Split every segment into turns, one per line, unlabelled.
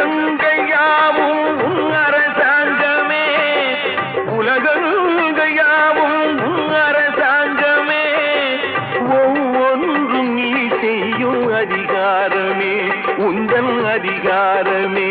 உலகங்கையாவும் அரசாங்கமே உலகங்கையாவும் அரசாங்கமே ஒவ்வொன்றும் நீ செய்யும் அதிகாரமே உந்தன் அதிகாரமே.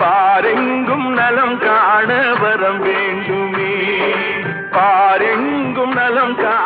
பாரெங்கும் நலம் காண வரம் வேண்டுமே. பாரெங்கும் நலம் கா